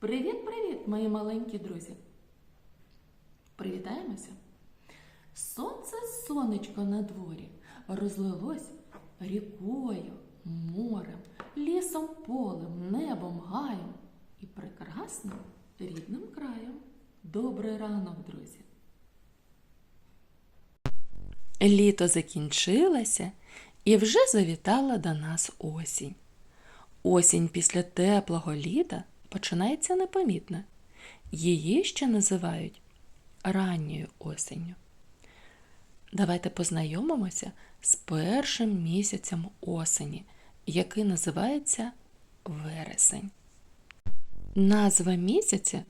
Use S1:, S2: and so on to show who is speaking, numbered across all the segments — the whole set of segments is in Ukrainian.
S1: Привіт-привіт, мої маленькі друзі! Привітаємося! Сонце сонечко на дворі розлилось рікою, морем, лісом, полем, небом, гаєм і прекрасним рідним краєм. Добрий ранок, друзі! Літо закінчилося і вже завітала до нас осінь. Осінь після теплого літа починається непомітно. Її ще називають ранньою осінню. Давайте познайомимося з першим місяцем осені, який називається вересень. Назва місяця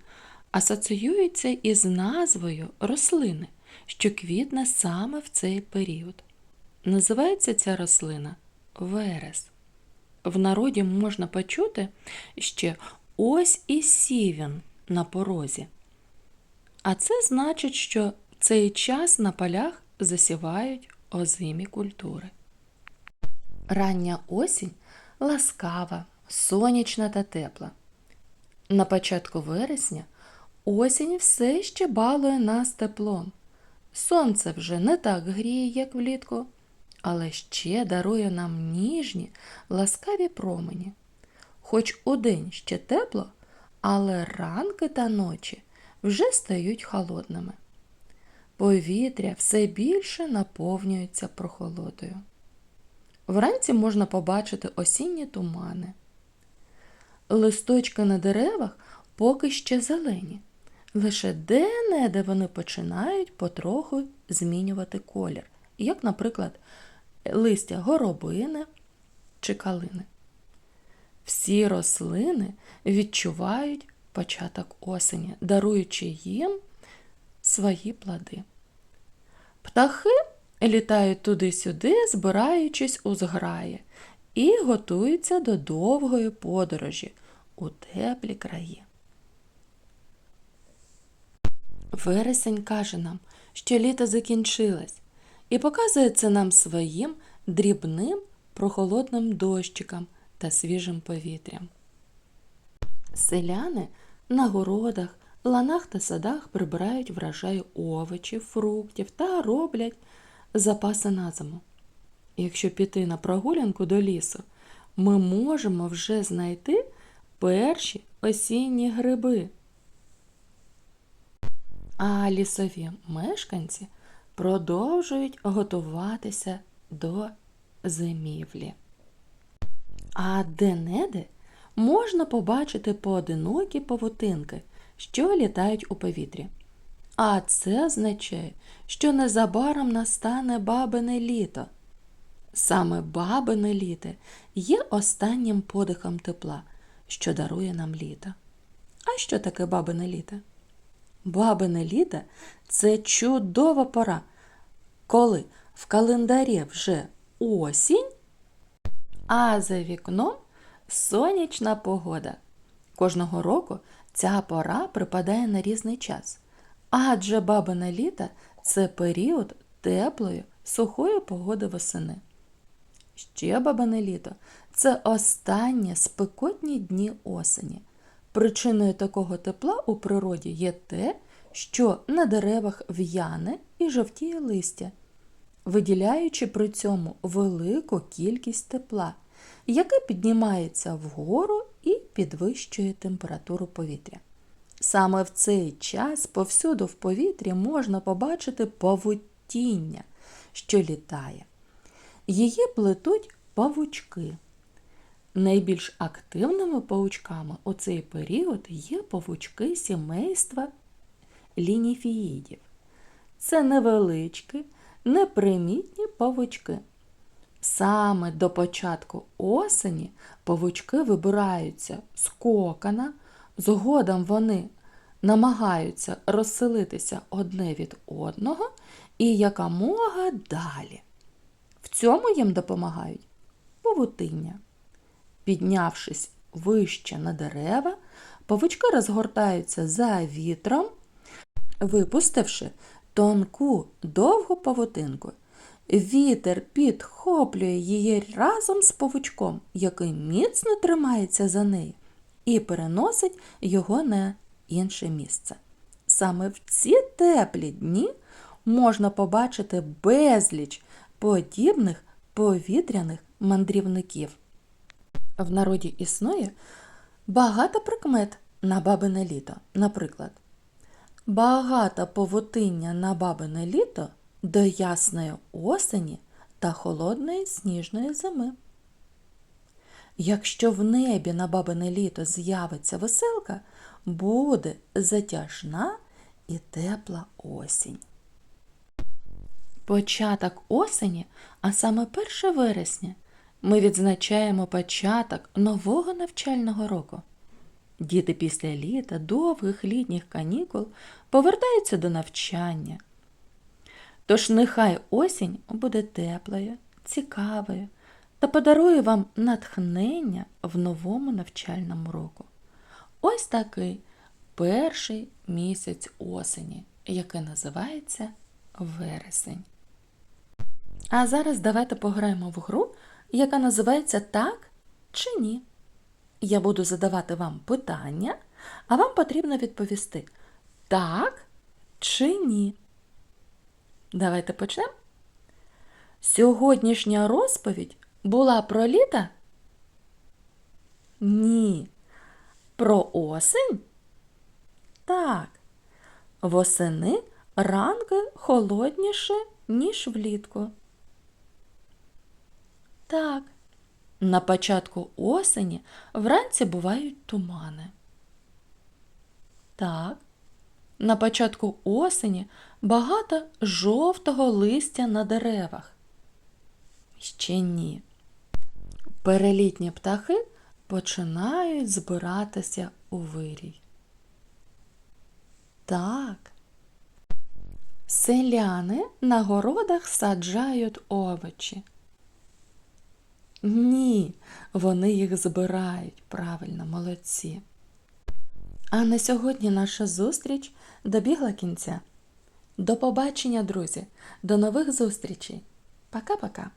S1: асоціюється із назвою рослини, що квітне саме в цей період. Називається ця рослина верес. В народі можна почути ще ось і сівін на порозі. А це значить, що в цей час на полях засівають озимі культури. Рання осінь ласкава, сонячна та тепла. На початку вересня осінь все ще балує нас теплом. Сонце вже не так гріє, як влітку, але ще дарує нам ніжні, ласкаві промені. Хоч удень ще тепло, але ранки та ночі вже стають холодними. Повітря все більше наповнюється прохолодою. Вранці можна побачити осінні тумани. Листочки на деревах поки ще зелені. Лише де-не-де вони починають потроху змінювати колір, як, наприклад, листя горобини чи калини. Всі рослини відчувають початок осені, даруючи їм свої плоди. Птахи літають туди-сюди, збираючись у зграї, і готуються до довгої подорожі у теплі краї. Вересень каже нам, що літо закінчилось, і показує це нам своїм дрібним прохолодним дощиком та свіжим повітрям. Селяни на городах, ланах та садах прибирають врожай овочів, фруктів та роблять запаси на зиму. Якщо піти на прогулянку до лісу, ми можемо вже знайти перші осінні гриби. А лісові мешканці продовжують готуватися до зимівлі. А де-не-де можна побачити поодинокі павутинки, що літають у повітрі. А це означає, що незабаром настане бабине літо. Саме бабине літо є останнім подихом тепла, що дарує нам літо. А що таке бабине літо? Бабине літо це чудова пора, коли в календарі вже осінь, а за вікном сонячна погода. Кожного року ця пора припадає на різний час, адже бабине літо це період теплої, сухої погоди восени. Ще бабине літо це останні спекотні дні осені. Причиною такого тепла у природі є те, що на деревах в'яне і жовтіє листя, виділяючи при цьому велику кількість тепла, яке піднімається вгору і підвищує температуру повітря. Саме в цей час повсюду в повітрі можна побачити павутіння, що літає. Її плетуть павучки. Найбільш активними павучками у цей період є павучки сімейства лініфіїдів. Це невеличкі, непримітні павучки. Саме до початку осені павучки вибираються з кокона, згодом вони намагаються розселитися одне від одного і якомога далі. В цьому їм допомагають павутиння. Піднявшись вище на дерева, павучки розгортаються за вітром, випустивши тонку довгу павутинку. Вітер підхоплює її разом з павучком, який міцно тримається за неї, і переносить його на інше місце. Саме в ці теплі дні можна побачити безліч подібних повітряних мандрівників. В народі існує багато прикмет на бабине літо. Наприклад, багато повутиння на бабине літо до ясної осені та холодної сніжної зими. Якщо в небі на бабине літо з'явиться веселка, буде затяжна і тепла осінь. Початок осені, а саме 1 вересня, ми відзначаємо початок нового навчального року. Діти після літа, довгих літніх канікул повертаються до навчання. Тож нехай осінь буде теплою, цікавою та подарує вам натхнення в новому навчальному року. Ось такий перший місяць осені, який називається вересень. А зараз давайте пограємо в гру, яка називається Так чи ні. Я буду задавати вам питання, а вам потрібно відповісти так чи ні. Давайте почнемо. Сьогоднішня розповідь була про літо? Ні. Про осень? Так. Восени ранки холодніше, ніж влітку. Так. На початку осені вранці бувають тумани. Так. На початку осені багато жовтого листя на деревах. Ще ні. Перелітні птахи починають збиратися у вирій. Так. Селяни на городах саджають овочі. Ні, вони їх збирають правильно, молодці. А на сьогодні наша зустріч добігла кінця. До побачення, друзі, до нових зустрічей. Пока-пока.